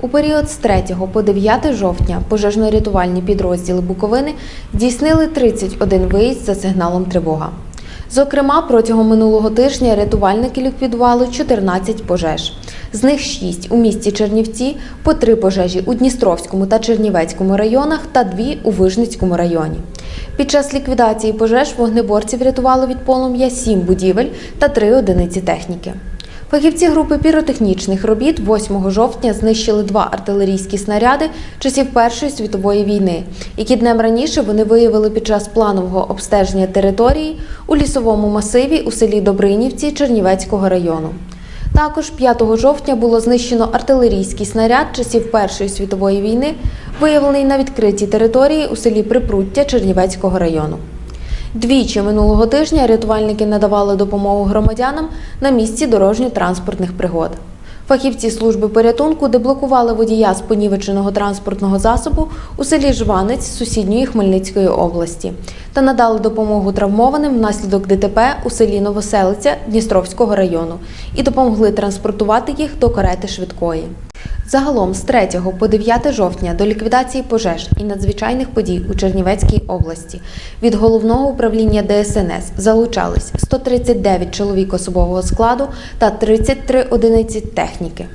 У період з 3 по 9 жовтня пожежно-рятувальні підрозділи Буковини здійснили 31 виїзд за сигналом тривога. Зокрема, протягом минулого тижня рятувальники ліквідували 14 пожеж. З них 6 у місті Чернівці, по 3 пожежі у Дністровському та Чернівецькому районах та 2 у Вижницькому районі. Під час ліквідації пожеж вогнеборці врятували від полум'я 7 будівель та 3 одиниці техніки. Фахівці групи піротехнічних робіт 8 жовтня знищили два артилерійські снаряди часів Першої світової війни, які днем раніше вони виявили під час планового обстеження території у лісовому масиві у селі Добринівці Чернівецького району. Також 5 жовтня було знищено артилерійський снаряд часів Першої світової війни, виявлений на відкритій території у селі Припруття Чернівецького району. Двічі минулого тижня рятувальники надавали допомогу громадянам на місці дорожньо-транспортних пригод. Фахівці служби порятунку деблокували водія з понівеченого транспортного засобу у селі Жванець сусідньої Хмельницької області та надали допомогу травмованим внаслідок ДТП у селі Новоселиця Дністровського району і допомогли транспортувати їх до карети швидкої. Загалом з 3 по 9 жовтня до ліквідації пожеж і надзвичайних подій у Чернівецькій області від головного управління ДСНС залучались 139 чоловік особового складу та 33 одиниці техніки.